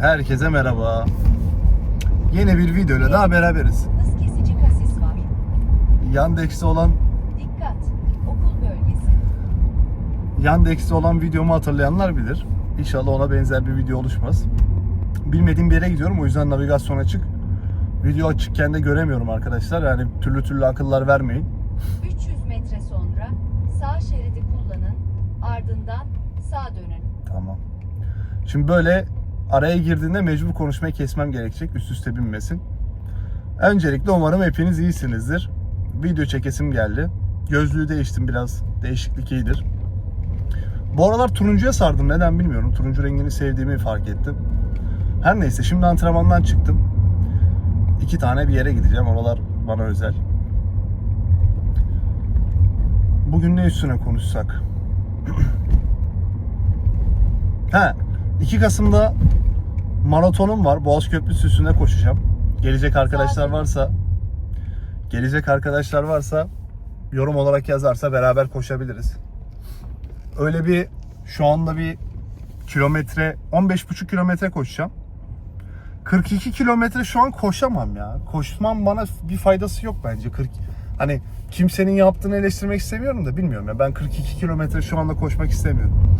Herkese merhaba. Yeni bir videoyla daha beraberiz. Hız kesici kasis var. Yandex'te olan Dikkat! Okul bölgesi. Yandex'te olan videomu hatırlayanlar bilir. İnşallah ona benzer bir video oluşmaz. Bilmediğim bir yere gidiyorum o yüzden navigasyon açık. Video açıkken de göremiyorum arkadaşlar. Yani türlü türlü akıllar vermeyin. 300 metre sonra sağ şeridi kullanın. Ardından sağa dönün. Tamam. Şimdi böyle araya girdiğinde mecbur konuşmayı kesmem gerekecek üst üste binmesin. Öncelikle umarım hepiniz iyisinizdir. Video çekesim geldi. Gözlüğü değiştim biraz. Değişiklik iyidir. Bu aralar turuncuya sardım. Neden bilmiyorum. Turuncu rengini sevdiğimi fark ettim. Her neyse şimdi antrenmandan çıktım. İki tane bir yere gideceğim. Oralar bana özel. Bugün ne üstüne konuşsak? He, 2 Kasım'da maratonum var. Boğaz Köprüsü üstünde koşacağım. Gelecek arkadaşlar varsa gelecek arkadaşlar varsa yorum olarak yazarsa beraber koşabiliriz. Öyle bir şu anda bir kilometre 15,5 kilometre koşacağım. 42 kilometre şu an koşamam ya. Koşmam bana bir faydası yok bence. 40 hani kimsenin yaptığını eleştirmek istemiyorum da bilmiyorum ya. Ben 42 kilometre şu anda koşmak istemiyorum.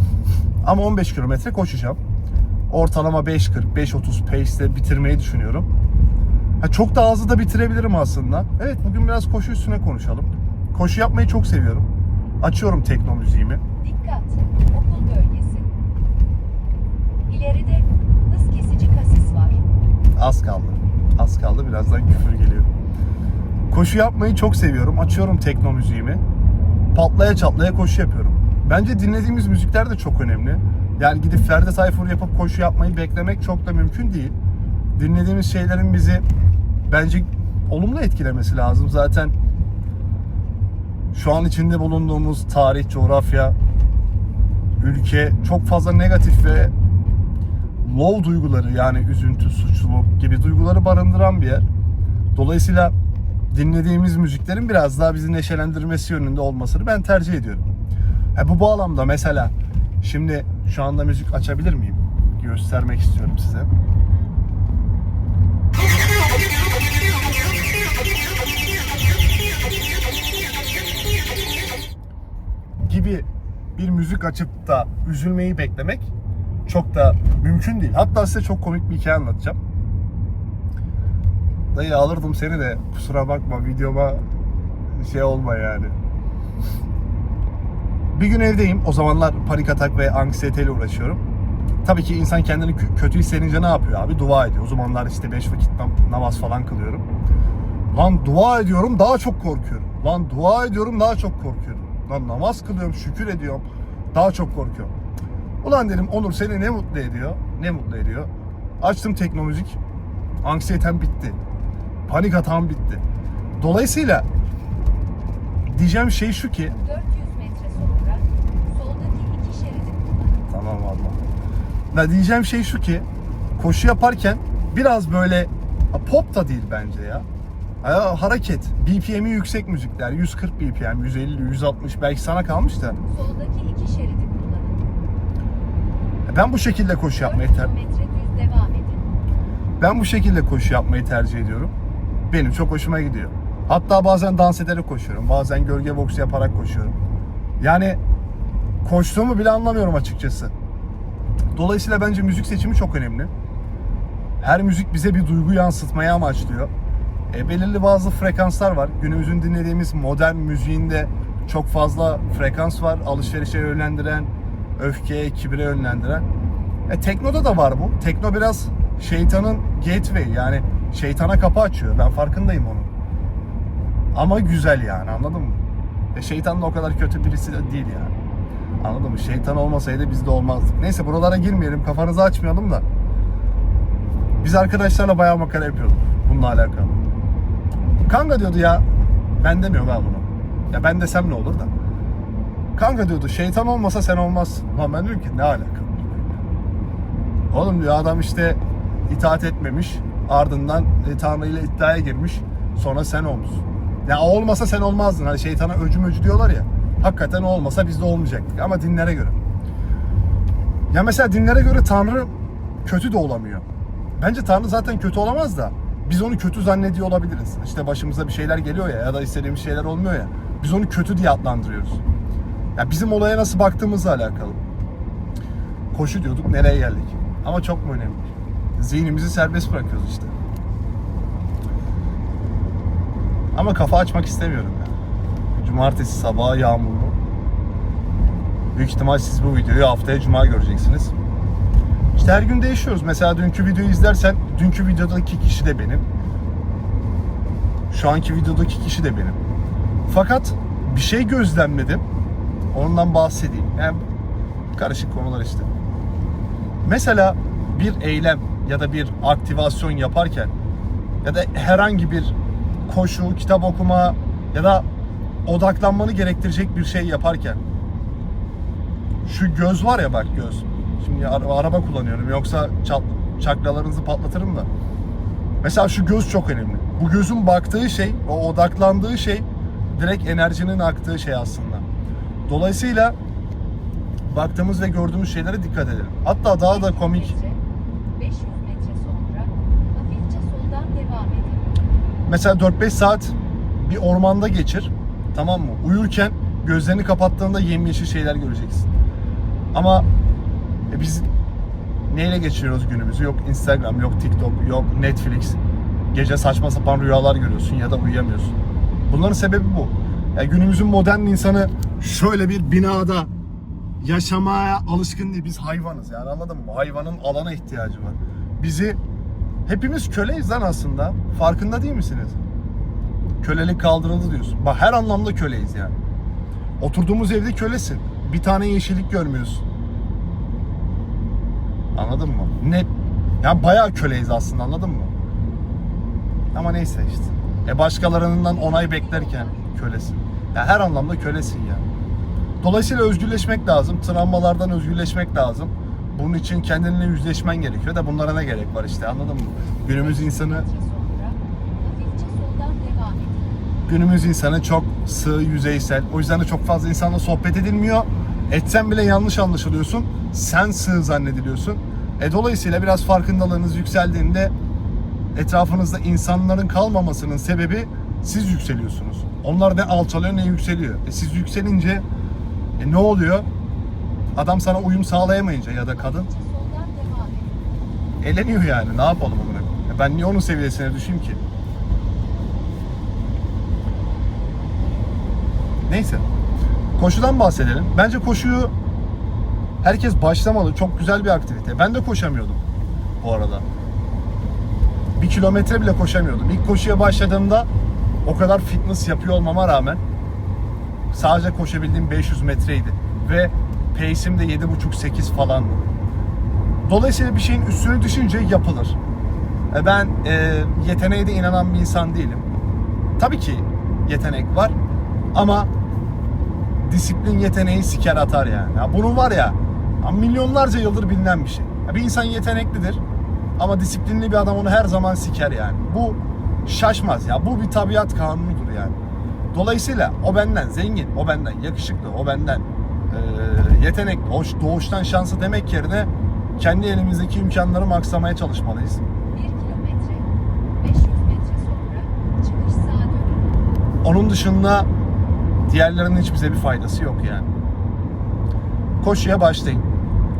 Ama 15 kilometre koşacağım. Ortalama 5.40, 5.30 pace'le bitirmeyi düşünüyorum. Ha, çok da hızlı da bitirebilirim aslında. Evet bugün biraz koşu üstüne konuşalım. Koşu yapmayı çok seviyorum. Açıyorum tekno müziğimi. Dikkat! Okul bölgesi. İleride hız kesici kasis var. Az kaldı. Az kaldı. Birazdan küfür geliyor. Koşu yapmayı çok seviyorum. Açıyorum tekno müziğimi. Patlaya çatlaya koşu yapıyorum. Bence dinlediğimiz müzikler de çok önemli. Yani gidip Ferdi Tayfur yapıp koşu yapmayı beklemek çok da mümkün değil. Dinlediğimiz şeylerin bizi bence olumlu etkilemesi lazım. Zaten şu an içinde bulunduğumuz tarih, coğrafya, ülke çok fazla negatif ve low duyguları yani üzüntü, suçluluk gibi duyguları barındıran bir yer. Dolayısıyla dinlediğimiz müziklerin biraz daha bizi neşelendirmesi yönünde olmasını ben tercih ediyorum. Ha, bu bağlamda mesela şimdi şu anda müzik açabilir miyim? Göstermek istiyorum size. gibi bir müzik açıp da üzülmeyi beklemek çok da mümkün değil. Hatta size çok komik bir hikaye anlatacağım. Dayı alırdım seni de kusura bakma videoma şey olma yani. Bir gün evdeyim. O zamanlar panik atak ve anksiyeteyle uğraşıyorum. Tabii ki insan kendini kö- kötü hissedince ne yapıyor abi? Dua ediyor. O zamanlar işte beş vakit nam- namaz falan kılıyorum. Lan dua ediyorum daha çok korkuyorum. Lan dua ediyorum daha çok korkuyorum. Lan namaz kılıyorum şükür ediyorum daha çok korkuyorum. Ulan dedim Onur seni ne mutlu ediyor? Ne mutlu ediyor? Açtım tekno müzik. Anksiyetem bitti. Panik atağım bitti. Dolayısıyla diyeceğim şey şu ki 400 metre sonra soldaki iki şeridi kullanın. Tamam valla. Ne diyeceğim şey şu ki koşu yaparken biraz böyle pop da değil bence ya. Ya, hareket, BPM'i yüksek müzikler, 140 BPM, 150, 160 belki sana kalmış da. Soldaki iki şeridi kullanın. Ben bu şekilde koşu 4 yapmayı ter kilometre düz devam edin. ben bu şekilde koşu yapmayı tercih ediyorum. Benim çok hoşuma gidiyor. Hatta bazen dans ederek koşuyorum. Bazen gölge boks yaparak koşuyorum. Yani koştuğumu bile anlamıyorum açıkçası. Dolayısıyla bence müzik seçimi çok önemli. Her müzik bize bir duygu yansıtmaya amaçlıyor. E, belirli bazı frekanslar var. Günümüzün dinlediğimiz modern müziğinde çok fazla frekans var. Alışverişe yönlendiren, öfkeye, kibre yönlendiren. E, teknoda da var bu. Tekno biraz şeytanın gateway yani şeytana kapı açıyor. Ben farkındayım onun. Ama güzel yani anladın mı? E, şeytan da o kadar kötü birisi de değil yani. Anladın mı? Şeytan olmasaydı biz de olmazdık. Neyse buralara girmeyelim. Kafanızı açmayalım da. Biz arkadaşlarla bayağı makara yapıyorduk bununla alakalı. Kanka diyordu ya. Ben demiyorum ha bunu. Ya ben desem ne olur da. Kanka diyordu şeytan olmasa sen olmazsın. Lan ben diyorum ki ne alaka? Oğlum diyor adam işte itaat etmemiş. Ardından e, Tanrı ile iddiaya girmiş. Sonra sen olmuşsun. Ya olmasa sen olmazdın. Hani şeytana öcü möcü diyorlar ya. Hakikaten olmasa biz de olmayacaktık. Ama dinlere göre. Ya mesela dinlere göre Tanrı kötü de olamıyor. Bence Tanrı zaten kötü olamaz da biz onu kötü zannediyor olabiliriz. İşte başımıza bir şeyler geliyor ya ya da istediğimiz şeyler olmuyor ya. Biz onu kötü diye adlandırıyoruz. Ya bizim olaya nasıl baktığımızla alakalı. Koşu diyorduk nereye geldik? Ama çok mu önemli? Zihnimizi serbest bırakıyoruz işte. Ama kafa açmak istemiyorum ya. Cumartesi sabahı yağmurlu. Büyük ihtimal siz bu videoyu haftaya cuma göreceksiniz. İşte her gün değişiyoruz. Mesela dünkü videoyu izlersen dünkü videodaki kişi de benim. Şu anki videodaki kişi de benim. Fakat bir şey gözlemledim. Ondan bahsedeyim. Yani karışık konular işte. Mesela bir eylem ya da bir aktivasyon yaparken ya da herhangi bir koşu, kitap okuma ya da odaklanmanı gerektirecek bir şey yaparken şu göz var ya bak göz. Şimdi ara- araba kullanıyorum yoksa çal- çakralarınızı patlatırım da. Mesela şu göz çok önemli. Bu gözün baktığı şey, o odaklandığı şey direkt enerjinin aktığı şey aslında. Dolayısıyla baktığımız ve gördüğümüz şeylere dikkat edelim. Hatta daha da komik 500 metre sonra hafifçe soldan devam edin. Mesela 4-5 saat bir ormanda geçir. Tamam mı? Uyurken gözlerini kapattığında yemyeşil şeyler göreceksin. Ama e, biz neyle geçiriyoruz günümüzü? Yok Instagram, yok TikTok, yok Netflix. Gece saçma sapan rüyalar görüyorsun ya da uyuyamıyorsun. Bunların sebebi bu. Yani günümüzün modern insanı şöyle bir binada yaşamaya alışkın değil. Biz hayvanız yani anladın mı? Hayvanın alana ihtiyacı var. Bizi hepimiz köleyiz lan aslında. Farkında değil misiniz? Kölelik kaldırıldı diyorsun. Bak her anlamda köleyiz yani. Oturduğumuz evde kölesin. Bir tane yeşillik görmüyorsun. Anladın mı? Ne? Yani bayağı köleyiz aslında anladın mı? Ama neyse işte. E başkalarından onay beklerken kölesin. Ya her anlamda kölesin yani. Dolayısıyla özgürleşmek lazım. Travmalardan özgürleşmek lazım. Bunun için kendinle yüzleşmen gerekiyor da bunlara ne gerek var işte anladın mı? Günümüz insanı Metre sonra hafifçe soldan devam edin. Günümüz insanı çok sığ, yüzeysel. O yüzden de çok fazla insanla sohbet edilmiyor. Etsen bile yanlış anlaşılıyorsun. Sen sığ zannediliyorsun. E dolayısıyla biraz farkındalığınız yükseldiğinde etrafınızda insanların kalmamasının sebebi siz yükseliyorsunuz. Onlar ne alçalıyor ne yükseliyor. E siz yükselince e ne oluyor? Adam sana uyum sağlayamayınca ya da kadın eleniyor yani. Ne yapalım? E Ben niye onun seviyesine düşeyim ki? Neyse. Koşudan bahsedelim. Bence koşuyu herkes başlamalı. Çok güzel bir aktivite. Ben de koşamıyordum bu arada. Bir kilometre bile koşamıyordum. İlk koşuya başladığımda o kadar fitness yapıyor olmama rağmen sadece koşabildiğim 500 metreydi. Ve pace'im de 7.5-8 falandı. Dolayısıyla bir şeyin üstünü düşünce yapılır. E, Ben e, yeteneğe de inanan bir insan değilim. Tabii ki yetenek var ama disiplin yeteneği siker atar yani. Ya bunun var ya milyonlarca yıldır bilinen bir şey. Ya bir insan yeteneklidir ama disiplinli bir adam onu her zaman siker yani. Bu şaşmaz ya. Bu bir tabiat kanunudur yani. Dolayısıyla o benden zengin, o benden yakışıklı, o benden e, yetenekli, hoş, doğuştan şanslı demek yerine kendi elimizdeki imkanları makslamaya çalışmalıyız. 1 kilometre 500 metre sonra çıkış sağa dönün. Onun dışında diğerlerinin hiç bize bir faydası yok yani. Koşuya başlayın.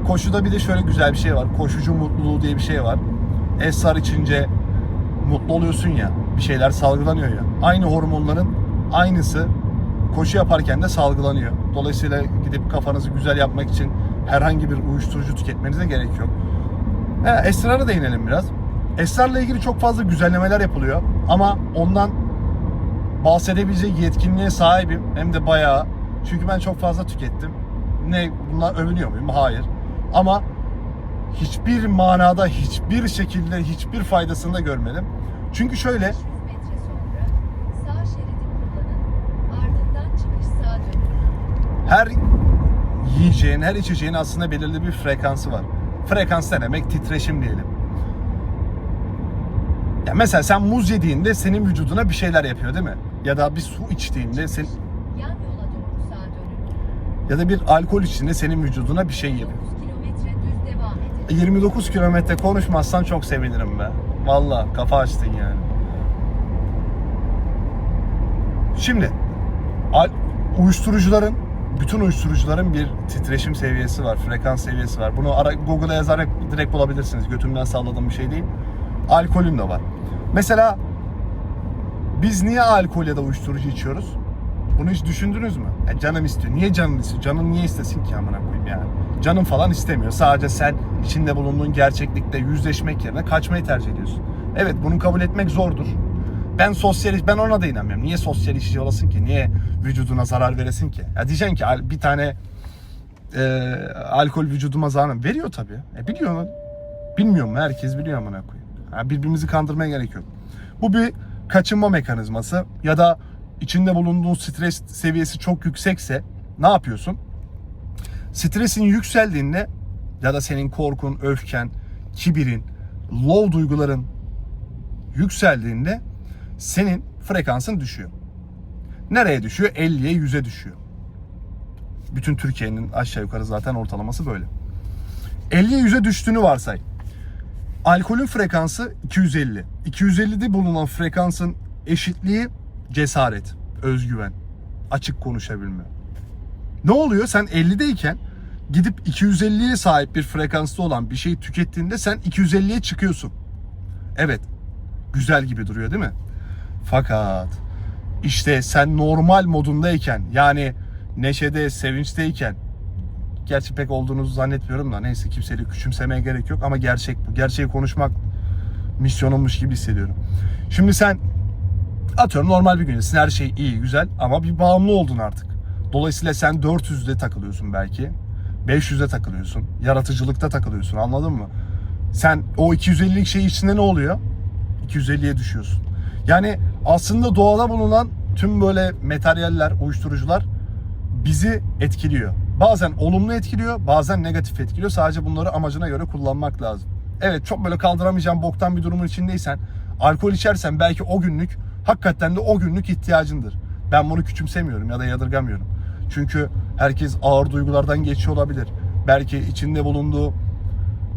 Koşuda bir de şöyle güzel bir şey var. Koşucu mutluluğu diye bir şey var. Esrar içince mutlu oluyorsun ya. Bir şeyler salgılanıyor ya. Aynı hormonların aynısı koşu yaparken de salgılanıyor. Dolayısıyla gidip kafanızı güzel yapmak için herhangi bir uyuşturucu tüketmenize gerek yok. He, esrara değinelim biraz. Esrarla ilgili çok fazla güzellemeler yapılıyor. Ama ondan bahsedebilecek yetkinliğe sahibim. Hem de bayağı. Çünkü ben çok fazla tükettim. Ne bunlar övünüyor muyum? Hayır. Ama hiçbir manada, hiçbir şekilde, hiçbir faydasını da görmedim. Çünkü şöyle, 500 metre sonra sağ şeridi kullanın. Ardından çıkış sağa dönün. her yiyeceğin, her içeceğin aslında belirli bir frekansı var. Frekans ne demek? Titreşim diyelim. Ya mesela sen muz yediğinde senin vücuduna bir şeyler yapıyor değil mi? Ya da bir su içtiğinde sen ya da bir alkol içtiğinde senin vücuduna bir şey yapıyor. 9 kilometre düz devam edin. 29 kilometre konuşmazsan çok sevinirim be. Valla kafa açtın yani. Şimdi uyuşturucuların bütün uyuşturucuların bir titreşim seviyesi var, frekans seviyesi var. Bunu ara, Google'a yazarak direkt bulabilirsiniz. Götümden salladığım bir şey değil. Alkolün de var. Mesela biz niye alkol ya da uyuşturucu içiyoruz? Bunu hiç düşündünüz mü? Ya canım istiyor. Niye canın istiyor? Canın niye istesin ki amına koyayım yani? Canın falan istemiyor. Sadece sen içinde bulunduğun gerçeklikle yüzleşmek yerine kaçmayı tercih ediyorsun. Evet bunu kabul etmek zordur. Ben sosyal ben ona da inanmıyorum. Niye sosyal işçi olasın ki? Niye vücuduna zarar veresin ki? Ya diyeceksin ki bir tane e, alkol vücuduma zarar veriyor tabii. E biliyor. Bilmiyor mu? Herkes biliyor amına koyayım. Ha, birbirimizi kandırmaya gerek yok. Bu bir kaçınma mekanizması ya da içinde bulunduğun stres seviyesi çok yüksekse ne yapıyorsun? Stresin yükseldiğinde ya da senin korkun, öfken, kibirin, low duyguların yükseldiğinde senin frekansın düşüyor. Nereye düşüyor? 50'ye 100'e düşüyor. Bütün Türkiye'nin aşağı yukarı zaten ortalaması böyle. 50'ye 100'e düştüğünü varsay. Alkolün frekansı 250. 250'de bulunan frekansın eşitliği cesaret, özgüven, açık konuşabilme. Ne oluyor? Sen 50'deyken gidip 250'ye sahip bir frekansta olan bir şeyi tükettiğinde sen 250'ye çıkıyorsun. Evet. Güzel gibi duruyor değil mi? Fakat işte sen normal modundayken yani neşede, sevinçteyken gerçi pek olduğunuzu zannetmiyorum da neyse kimseyi küçümsemeye gerek yok ama gerçek bu. Gerçeği konuşmak misyonummuş gibi hissediyorum. Şimdi sen atıyorum normal bir gündesin her şey iyi güzel ama bir bağımlı oldun artık. Dolayısıyla sen 400'de takılıyorsun belki. 500'de takılıyorsun. Yaratıcılıkta takılıyorsun anladın mı? Sen o 250'lik şey içinde ne oluyor? 250'ye düşüyorsun. Yani aslında doğada bulunan tüm böyle materyaller, uyuşturucular bizi etkiliyor. Bazen olumlu etkiliyor, bazen negatif etkiliyor. Sadece bunları amacına göre kullanmak lazım. Evet çok böyle kaldıramayacağın boktan bir durumun içindeysen, alkol içersen belki o günlük, hakikaten de o günlük ihtiyacındır. Ben bunu küçümsemiyorum ya da yadırgamıyorum. Çünkü herkes ağır duygulardan geçiyor olabilir. Belki içinde bulunduğu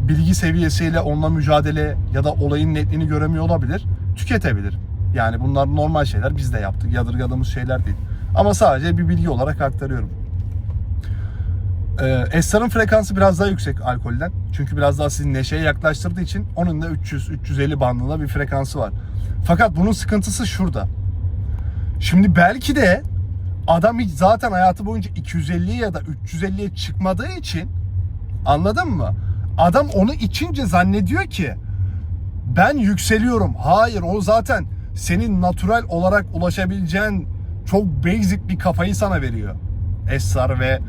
bilgi seviyesiyle onunla mücadele ya da olayın netliğini göremiyor olabilir. Tüketebilir. Yani bunlar normal şeyler. Biz de yaptık. Yadırgadığımız şeyler değil. Ama sadece bir bilgi olarak aktarıyorum. Ee, Esrar'ın frekansı biraz daha yüksek alkolden. Çünkü biraz daha sizi neşeye yaklaştırdığı için onun da 300-350 bandında bir frekansı var. Fakat bunun sıkıntısı şurada. Şimdi belki de adam hiç zaten hayatı boyunca 250'ye ya da 350'ye çıkmadığı için anladın mı? Adam onu içince zannediyor ki ben yükseliyorum. Hayır o zaten senin natural olarak ulaşabileceğin çok basic bir kafayı sana veriyor. Esrar ve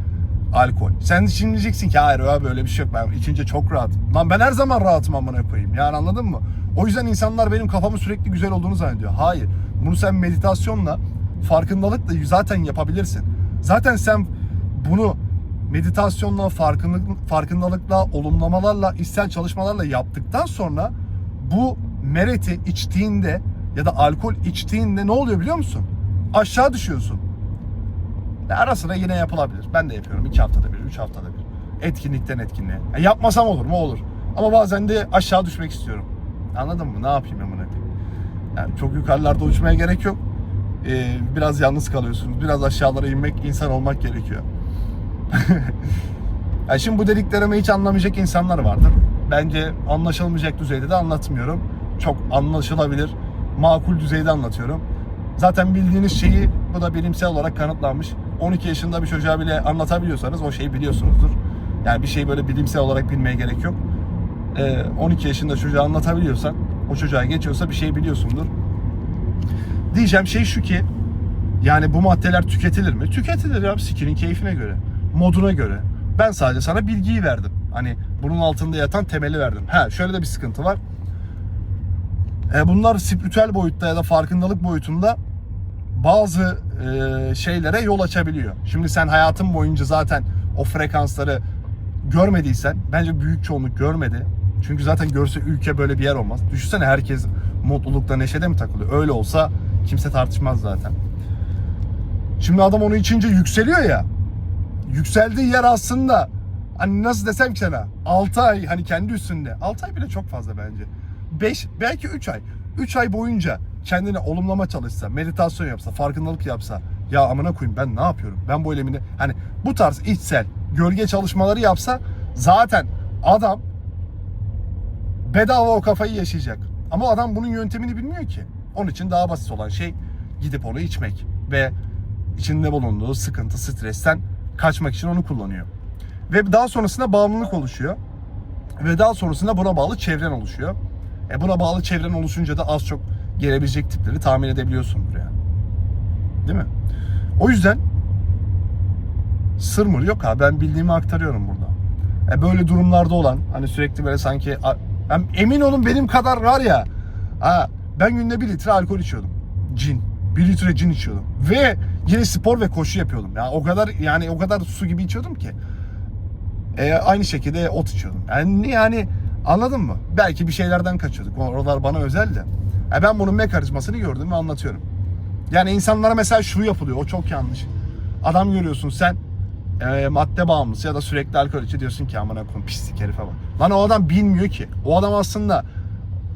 alkol. Sen şimdi diyeceksin ki hayır ya böyle bir şey yok ben içince çok rahat. Lan ben her zaman rahatım amına koyayım. Yani anladın mı? O yüzden insanlar benim kafamın sürekli güzel olduğunu zannediyor. Hayır. Bunu sen meditasyonla, farkındalıkla zaten yapabilirsin. Zaten sen bunu meditasyonla, farkındalık, farkındalıkla, olumlamalarla, içsel çalışmalarla yaptıktan sonra bu mereti içtiğinde ya da alkol içtiğinde ne oluyor biliyor musun? Aşağı düşüyorsun. Ara sıra yine yapılabilir. Ben de yapıyorum. iki haftada bir, üç haftada bir. Etkinlikten etkinliğe. Ya yapmasam olur mu? Olur. Ama bazen de aşağı düşmek istiyorum. Anladın mı? Ne yapayım ben bunu? Yani çok yukarılarda uçmaya gerek yok. Ee, biraz yalnız kalıyorsunuz. Biraz aşağılara inmek, insan olmak gerekiyor. yani şimdi bu dediklerimi hiç anlamayacak insanlar vardır. Bence anlaşılmayacak düzeyde de anlatmıyorum. Çok anlaşılabilir, makul düzeyde anlatıyorum. Zaten bildiğiniz şeyi bu da bilimsel olarak kanıtlanmış. 12 yaşında bir çocuğa bile anlatabiliyorsanız o şeyi biliyorsunuzdur. Yani bir şeyi böyle bilimsel olarak bilmeye gerek yok. Ee, 12 yaşında çocuğa anlatabiliyorsan, o çocuğa geçiyorsa bir şey biliyorsundur. Diyeceğim şey şu ki, yani bu maddeler tüketilir mi? Tüketilir ya sikinin keyfine göre, moduna göre. Ben sadece sana bilgiyi verdim. Hani bunun altında yatan temeli verdim. Ha şöyle de bir sıkıntı var. E, bunlar spiritüel boyutta ya da farkındalık boyutunda bazı e, şeylere yol açabiliyor. Şimdi sen hayatın boyunca zaten o frekansları görmediysen, bence büyük çoğunluk görmedi. Çünkü zaten görse ülke böyle bir yer olmaz. Düşünsene herkes mutlulukta, neşede mi takılıyor? Öyle olsa kimse tartışmaz zaten. Şimdi adam onu içince yükseliyor ya. Yükseldiği yer aslında hani nasıl desem ki sana 6 ay hani kendi üstünde 6 ay bile çok fazla bence. 5 belki 3 ay. 3 ay boyunca kendine olumlama çalışsa, meditasyon yapsa, farkındalık yapsa ya amına koyayım ben ne yapıyorum? Ben bu elemini hani bu tarz içsel gölge çalışmaları yapsa zaten adam bedava o kafayı yaşayacak. Ama adam bunun yöntemini bilmiyor ki. Onun için daha basit olan şey gidip onu içmek ve içinde bulunduğu sıkıntı, stresten kaçmak için onu kullanıyor. Ve daha sonrasında bağımlılık oluşuyor. Ve daha sonrasında buna bağlı çevren oluşuyor. E buna bağlı çevren oluşunca da az çok gelebilecek tipleri tahmin edebiliyorsundur yani. Değil mi? O yüzden sır mır yok abi ben bildiğimi aktarıyorum burada. E böyle durumlarda olan hani sürekli böyle sanki emin olun benim kadar var ya ha, ben günde bir litre alkol içiyordum. Cin. Bir litre cin içiyordum. Ve yine spor ve koşu yapıyordum. Ya o kadar yani o kadar su gibi içiyordum ki. E, aynı şekilde ot içiyordum. Yani, yani anladın mı? Belki bir şeylerden kaçıyorduk. Oralar bana özel de. E, ben bunun mekanizmasını gördüm ve anlatıyorum. Yani insanlara mesela şu yapılıyor. O çok yanlış. Adam görüyorsun sen e, madde bağımlısı ya da sürekli alkol içi diyorsun ki amına koyayım pislik herife bak. Lan o adam bilmiyor ki. O adam aslında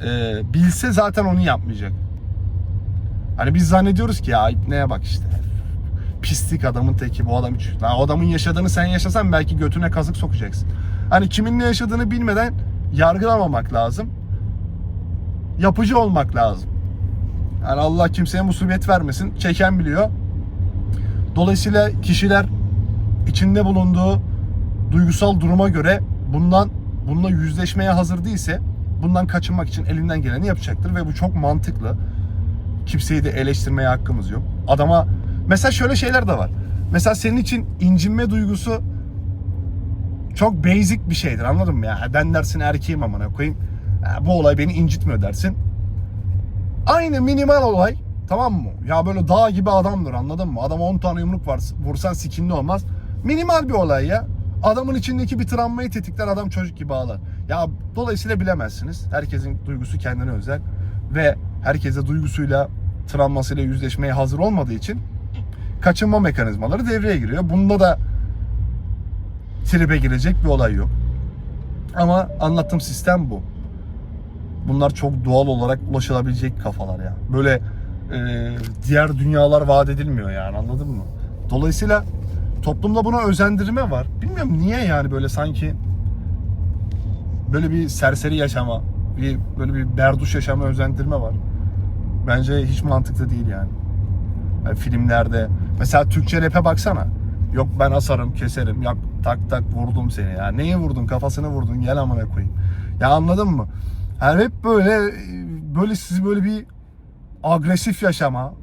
e, bilse zaten onu yapmayacak. Hani biz zannediyoruz ki ya neye bak işte. Pislik adamın teki bu adam için. Lan o adamın yaşadığını sen yaşasan belki götüne kazık sokacaksın. Hani kimin ne yaşadığını bilmeden yargılamamak lazım. Yapıcı olmak lazım. Yani Allah kimseye musibet vermesin. Çeken biliyor. Dolayısıyla kişiler içinde bulunduğu duygusal duruma göre bundan bununla yüzleşmeye hazır değilse bundan kaçınmak için elinden geleni yapacaktır ve bu çok mantıklı. Kimseyi de eleştirmeye hakkımız yok. Adama mesela şöyle şeyler de var. Mesela senin için incinme duygusu çok basic bir şeydir anladın mı ya? Ben dersin erkeğim amına koyayım. Bu olay beni incitmiyor dersin. Aynı minimal olay tamam mı? Ya böyle dağ gibi adamdır anladın mı? Adam 10 tane yumruk var vursan sikinde olmaz. Minimal bir olay ya. Adamın içindeki bir travmayı tetikler adam çocuk gibi ağlar. Ya dolayısıyla bilemezsiniz. Herkesin duygusu kendine özel ve herkese duygusuyla travmasıyla yüzleşmeye hazır olmadığı için kaçınma mekanizmaları devreye giriyor. Bunda da tribe girecek bir olay yok. Ama anlattığım sistem bu. Bunlar çok doğal olarak ulaşılabilecek kafalar ya. Böyle e, diğer dünyalar vaat edilmiyor yani anladın mı? Dolayısıyla toplumda buna özendirme var. Bilmiyorum niye yani böyle sanki böyle bir serseri yaşama, bir böyle bir berduş yaşama özendirme var. Bence hiç mantıklı değil yani. yani filmlerde mesela Türkçe rap'e baksana. Yok ben asarım, keserim. Yok tak tak vurdum seni ya. Neyi vurdun? Kafasını vurdun. Gel amına koyayım. Ya anladın mı? Yani hep böyle böyle sizi böyle bir agresif yaşama,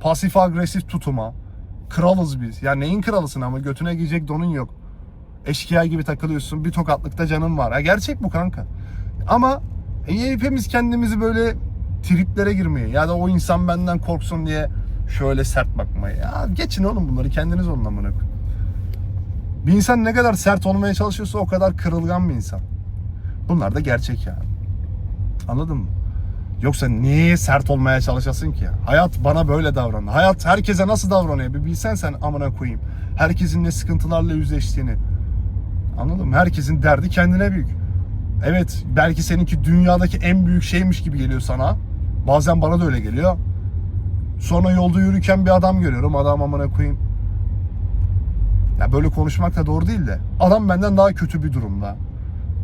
pasif agresif tutuma, kralız biz. Ya neyin kralısın ama götüne giyecek donun yok. Eşkıya gibi takılıyorsun. Bir tokatlıkta canın var. Ha gerçek bu kanka. Ama e, hepimiz kendimizi böyle triplere girmeye ya da o insan benden korksun diye şöyle sert bakmaya. Ya geçin oğlum bunları kendiniz olun amına. Bir insan ne kadar sert olmaya çalışıyorsa o kadar kırılgan bir insan. Bunlar da gerçek yani. Anladın mı? Yoksa niye sert olmaya çalışasın ki? Hayat bana böyle davrandı. Hayat herkese nasıl davranıyor? Bir bilsen sen amına koyayım. Herkesin ne sıkıntılarla yüzleştiğini. Anladın mı? Herkesin derdi kendine büyük. Evet belki seninki dünyadaki en büyük şeymiş gibi geliyor sana. Bazen bana da öyle geliyor. Sonra yolda yürürken bir adam görüyorum. Adam amına koyayım. Ya böyle konuşmak da doğru değil de. Adam benden daha kötü bir durumda.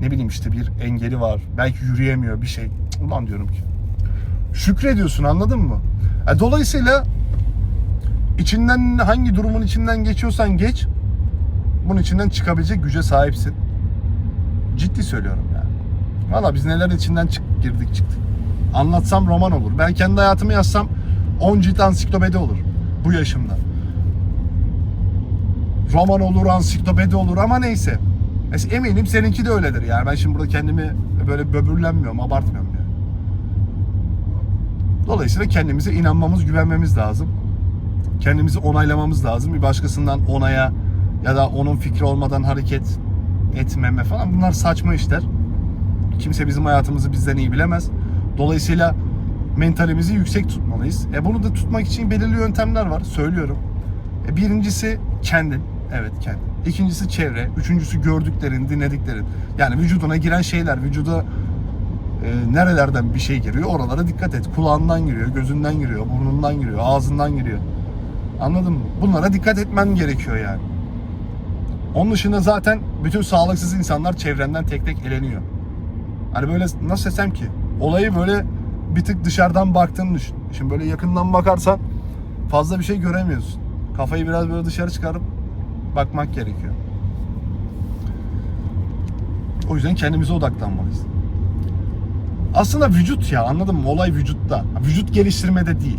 Ne bileyim işte bir engeli var. Belki yürüyemiyor bir şey. Ulan diyorum ki. Şükrediyorsun anladın mı? E, dolayısıyla içinden hangi durumun içinden geçiyorsan geç. Bunun içinden çıkabilecek güce sahipsin. Ciddi söylüyorum yani. Valla biz neler içinden çık, girdik çıktık. Anlatsam roman olur. Ben kendi hayatımı yazsam 10 cilt ansiklopedi olur. Bu yaşımda. Roman olur, ansiklopedi olur ama neyse. Mesela eminim seninki de öyledir yani. Ben şimdi burada kendimi böyle böbürlenmiyorum, abartmıyorum yani. Dolayısıyla kendimize inanmamız, güvenmemiz lazım. Kendimizi onaylamamız lazım. Bir başkasından onaya ya da onun fikri olmadan hareket etmeme falan bunlar saçma işler. Kimse bizim hayatımızı bizden iyi bilemez. Dolayısıyla mentalimizi yüksek tutmalıyız. E bunu da tutmak için belirli yöntemler var. Söylüyorum. E birincisi kendin. Evet kendin. İkincisi çevre, üçüncüsü gördüklerin, dinlediklerin. Yani vücuduna giren şeyler, vücuda e, nerelerden bir şey giriyor oralara dikkat et. Kulağından giriyor, gözünden giriyor, burnundan giriyor, ağzından giriyor. Anladın mı? Bunlara dikkat etmen gerekiyor yani. Onun dışında zaten bütün sağlıksız insanlar çevrenden tek tek eleniyor. Hani böyle nasıl desem ki olayı böyle bir tık dışarıdan baktığını düşün. Şimdi böyle yakından bakarsan fazla bir şey göremiyorsun. Kafayı biraz böyle dışarı çıkarıp bakmak gerekiyor. O yüzden kendimize odaklanmalıyız. Aslında vücut ya anladın mı? Olay vücutta. Vücut geliştirmede değil.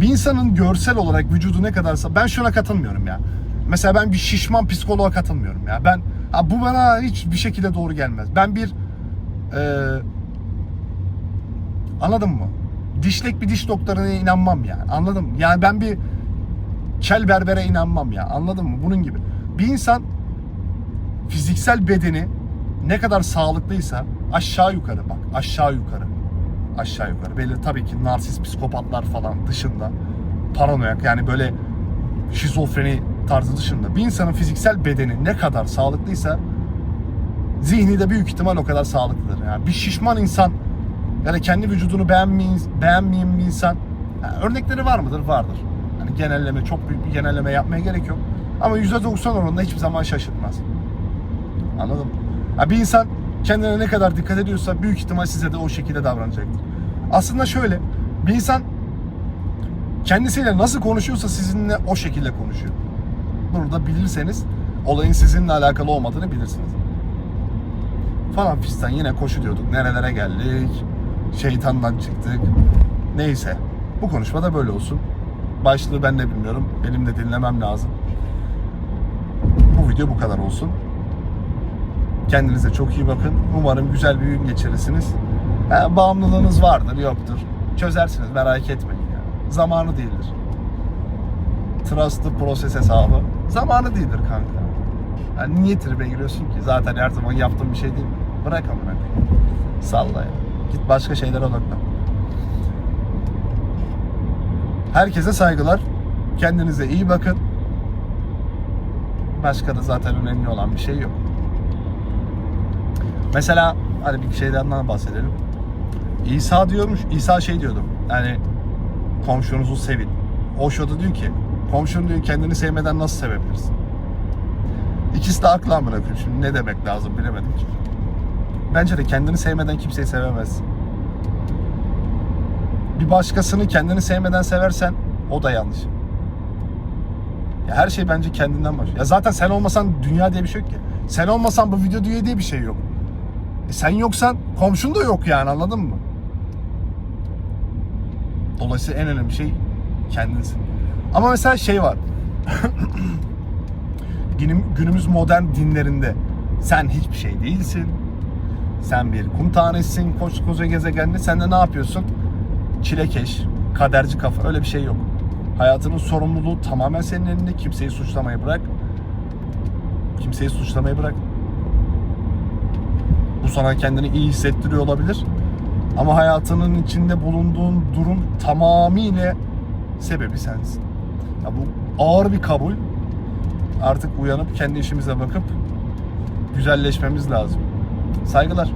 Bir insanın görsel olarak vücudu ne kadarsa ben şuna katılmıyorum ya. Mesela ben bir şişman psikoloğa katılmıyorum ya. Ben ha, bu bana hiçbir şekilde doğru gelmez. Ben bir e, anladın mı? Dişlek bir diş doktoruna inanmam yani. Anladın mı? Yani ben bir kel berbere inanmam ya. Anladın mı? Bunun gibi. Bir insan fiziksel bedeni ne kadar sağlıklıysa aşağı yukarı bak. Aşağı yukarı. Aşağı yukarı. Belli tabii ki narsist psikopatlar falan dışında paranoyak yani böyle şizofreni tarzı dışında bir insanın fiziksel bedeni ne kadar sağlıklıysa zihni de büyük ihtimal o kadar sağlıklıdır. Yani bir şişman insan ya da kendi vücudunu beğenmeyen, beğenmeyen bir insan yani örnekleri var mıdır? Vardır. Yani genelleme çok büyük bir genelleme yapmaya gerek yok. Ama %90 oranında hiçbir zaman şaşırtmaz. Anladın mı? Ya bir insan kendine ne kadar dikkat ediyorsa büyük ihtimal size de o şekilde davranacaktır. Aslında şöyle bir insan kendisiyle nasıl konuşuyorsa sizinle o şekilde konuşuyor. Bunu da bilirseniz olayın sizinle alakalı olmadığını bilirsiniz. Falan fistan yine koşu diyorduk. Nerelere geldik? Şeytandan çıktık. Neyse. Bu konuşma da böyle olsun. Başlığı ben de bilmiyorum. Benim de dinlemem lazım. Bu video bu kadar olsun. Kendinize çok iyi bakın. Umarım güzel bir gün geçirirsiniz. Ha, bağımlılığınız vardır, yoktur. Çözersiniz, merak etmeyin ya. Zamanı değildir. Trust the process hesabı. Zamanı değildir kanka. Yani niye tribe giriyorsun ki? Zaten her zaman yaptığın bir şey değil mi? Bırak amına. Salla ya. Git başka şeylere odaklan. Herkese saygılar. Kendinize iyi bakın. Başka da zaten önemli olan bir şey yok. Mesela hadi bir şeyden daha bahsedelim. İsa diyormuş, İsa şey diyordu. Yani komşunuzu sevin. Osho da diyor ki komşun diyor kendini sevmeden nasıl sevebilirsin? İkisi de aklı amına koyayım. Şimdi ne demek lazım bilemedim ki. Bence de kendini sevmeden kimseyi sevemezsin. Bir başkasını kendini sevmeden seversen o da yanlış. Ya her şey bence kendinden başlıyor. Ya zaten sen olmasan dünya diye bir şey yok ki. Sen olmasan bu video dünya diye bir şey yok. E sen yoksan komşun da yok yani anladın mı? Dolayısıyla en önemli şey kendinsin. Ama mesela şey var. Günüm, günümüz modern dinlerinde sen hiçbir şey değilsin. Sen bir kum tanesisin koskoca gezegende. Sen de ne yapıyorsun? Çilekeş, kaderci kafa öyle bir şey yok. Hayatının sorumluluğu tamamen senin elinde. Kimseyi suçlamayı bırak. Kimseyi suçlamayı bırak. Bu sana kendini iyi hissettiriyor olabilir. Ama hayatının içinde bulunduğun durum tamamıyla sebebi sensin. Ya bu ağır bir kabul. Artık uyanıp kendi işimize bakıp güzelleşmemiz lazım. Saygılar.